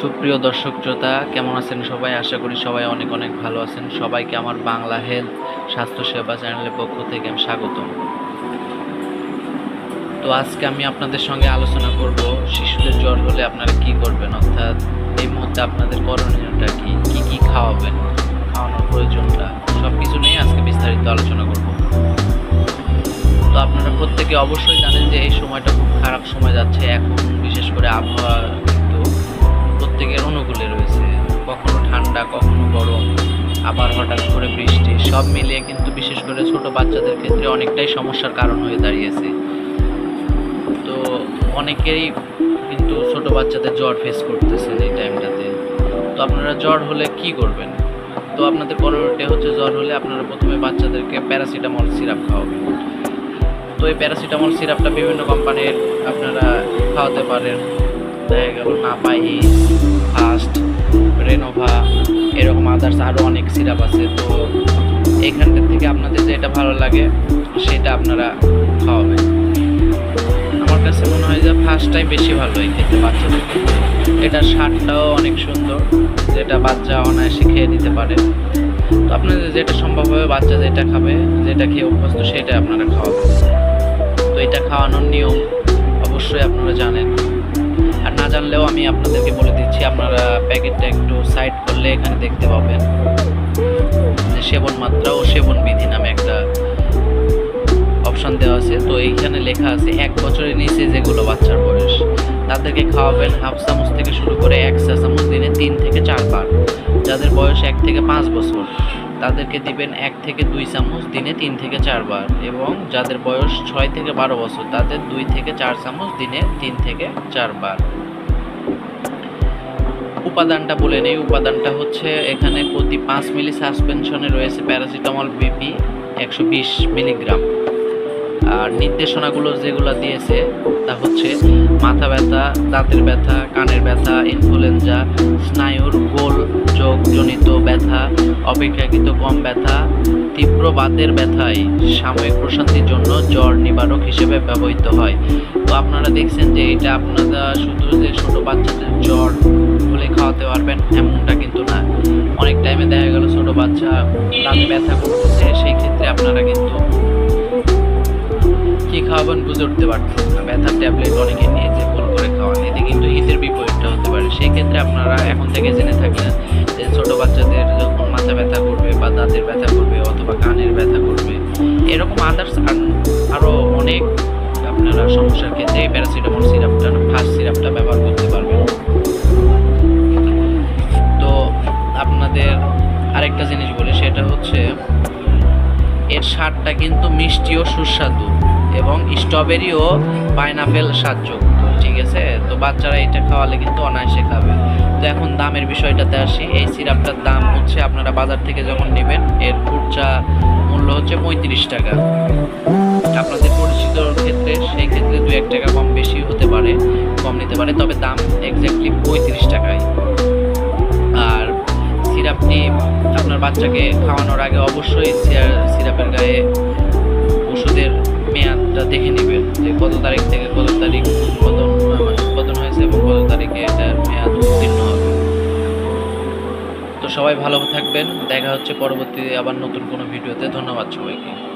সুপ্রিয় দর্শক শ্রোতা, কেমন আছেন সবাই? আশা করি সবাই অনেক অনেক ভালো আছেন। সবাইকে আমার বাংলা হেলথ স্বাস্থ্যসেবা চ্যানেলের পক্ষ থেকে আমি স্বাগতম। তো আজকে আমি আপনাদের সঙ্গে আলোচনা করব, শিশুদের জ্বর হলে আপনারা কি করবেন? অর্থাৎ এই মুহূর্তে আপনাদের করণীয়টা কি? কি কি খাওয়াবেন? খাওয়ানোর প্রয়োজনটা? সব কিছু নিয়ে আজকে বিস্তারিত আলোচনা করব। তো আপনারা প্রত্যেকে অবশ্যই জানেন যে এই সময়টা খুব খারাপ সময় যাচ্ছে। এখন বিশেষ করে আবহাওয়া প্রত্যেকের অনুকূলে রয়েছে। কখনো ঠান্ডা, কখনো গরম, আবার হঠাৎ করে বৃষ্টি, সব মিলিয়ে কিন্তু বিশেষ করে ছোট বাচ্চাদের ক্ষেত্রে অনেকটাই সমস্যার কারণ হয়ে দাঁড়িয়েছে। তো অনেকেই কিন্তু ছোট বাচ্চাদের জ্বর ফেস করতেছেন এই টাইমটাতে তো আপনারা জ্বর হলে কি করবেন? তো আপনাদের করণীয়টা হচ্ছে জ্বর হলে আপনারা প্রথমে বাচ্চাদেরকে প্যারাসিটামল সিরাপ খাওয়াবেন। তো এই প্যারাসিটামল সিরাপটা বিভিন্ন কোম্পানির আপনারা খাওয়াতে পারেন। দেখা গেল নাপাইস ফাস্ট রেনোভা এরকম আদার্স আরও অনেক সিরাপ আছে। তো এইখানটার থেকে আপনাদের যেটা ভালো লাগে, সেটা আপনারা খাওয়াবেন। আমার কাছে মনে হয় যে ফার্স্টটাই বেশি ভালো এই খেতে, বাচ্চাদের এটা স্বাদটাও অনেক সুন্দর, যেটা বাচ্চা অনায়াসে খেয়ে নিতে পারে। তো আপনাদের যেটা সম্ভব হবে, বাচ্চা যেটা খাবে, যেটা খেয়ে অভ্যস্ত, সেটা আপনারা খাওয়াবেন। তো এটা খাওয়ানোর নিয়ম অবশ্যই আপনারা জানেন। আর না জানলেও আমি আপনাদেরকে বলে দিচ্ছি, আপনারা প্যাকেটটা একটু সাইড করলে এখানে দেখতে পাবেন। যে সেবন মাত্রা ও সেবন বিধি নামে একটা অপশান দেওয়া আছে। তো এইখানে লেখা আছে, এক বছরের নিচে যেগুলো বাচ্চার বয়স, তাদেরকে খাওয়াবেন হাফ চামচ থেকে শুরু করে এক চা চামচ দিনে তিন থেকে চারবার। যাদের বয়স এক থেকে পাঁচ বছর। তাদেরকে দিবেন এক থেকে দুই চামচ, দিনে তিন থেকে চারবার এবং যাদের বয়স ছয় থেকে বারো বছর, তাদের দুই থেকে চার চামচ, দিনে তিন থেকে চারবার। উপাদানটা বলে নেই। উপাদানটা হচ্ছে এখানে প্রতি পাঁচ মিলি সাসপেনশনে রয়েছে প্যারাসিটামল বিপি একশো বিশ মিলিগ্রাম। আর নির্দেশনাগুলো যেগুলো দিয়েছে, তা হচ্ছে মাথা ব্যথা, দাঁতের ব্যথা, কানের ব্যথা, ইনফ্লুয়েঞ্জা, স্নায়ুর গোল যোগজনিত ব্যথা, অপেক্ষাকৃত কম ব্যথা, তীব্র বাতের ব্যথায় সাময়িক প্রশান্তির জন্য জ্বর নিবারক হিসেবে ব্যবহৃত হয়। তো আপনারা দেখছেন যে এটা আপনারা শুধু যে ছোটো বাচ্চাদের জ্বর হলে খাওয়াতে পারবেন এমনটা কিন্তু না। অনেক টাইমে দেখা গেল ছোটো বাচ্চা দাঁতে ব্যথা করতেছে, সেই ক্ষেত্রে আপনারা কিন্তু কি খাওয়াবেন বুঝে উঠতে পারতেছেন না। ব্যথার ট্যাবলেট অনেকে নিয়েছে ভুল করে খাওয়ান। এতে কিন্তু হিতের বিপরীতটা হতে পারে। সেই ক্ষেত্রে আপনারা এখন থেকে জেনে থাকলেন যে ছোটো বাচ্চাদের যখন মাথা ব্যথা করবে বা দাঁতের ব্যথা করবে অথবা কানের ব্যথা করবে, এরকম আদার্স আরও অনেক আপনারা সমস্যার ক্ষেত্রে এই প্যারাসিটামল সিরাপটা ফার্স্ট সিরাপটা ব্যবহার করতে পারবেন। তো আপনাদের আরেকটা জিনিস বলি, সেটা হচ্ছে এর স্বাদটা কিন্তু মিষ্টি ও সুস্বাদু। এবং স্ট্রবেরি ও পাইনাপেল স্বাদযুক্ত, ঠিক আছে? তো বাচ্চারা এটা খাওয়ালে কিন্তু অনায়াসে খাবে। তো এখন দামের বিষয়টাতে আসি। এই সিরাপটার দাম হচ্ছে আপনারা বাজার থেকে যখন নেবেন, এর খুচরা মূল্য হচ্ছে পঁয়ত্রিশ টাকা। আপনাদের পরিচিত ক্ষেত্রে সেই ক্ষেত্রে দু এক টাকা কম বেশি হতে পারে, কম নিতে পারে, তবে দাম এক্স্যাক্টলি পঁয়ত্রিশ টাকায়। আর সিরাপটি আপনার বাচ্চাকে খাওয়ানোর আগে অবশ্যই সিরাপের গায়ে ওষুধের দেখে নেবেন যে কত তারিখ থেকে কত তারিখ উৎপাদন মানে উৎপাদন হয়েছে এবং কত তারিখে এটার মেয়াদ উত্তীর্ণ হবে। তো সবাই ভালো থাকবেন। দেখা হচ্ছে পরবর্তী আবার নতুন কোনো ভিডিওতে। ধন্যবাদ সবাইকে।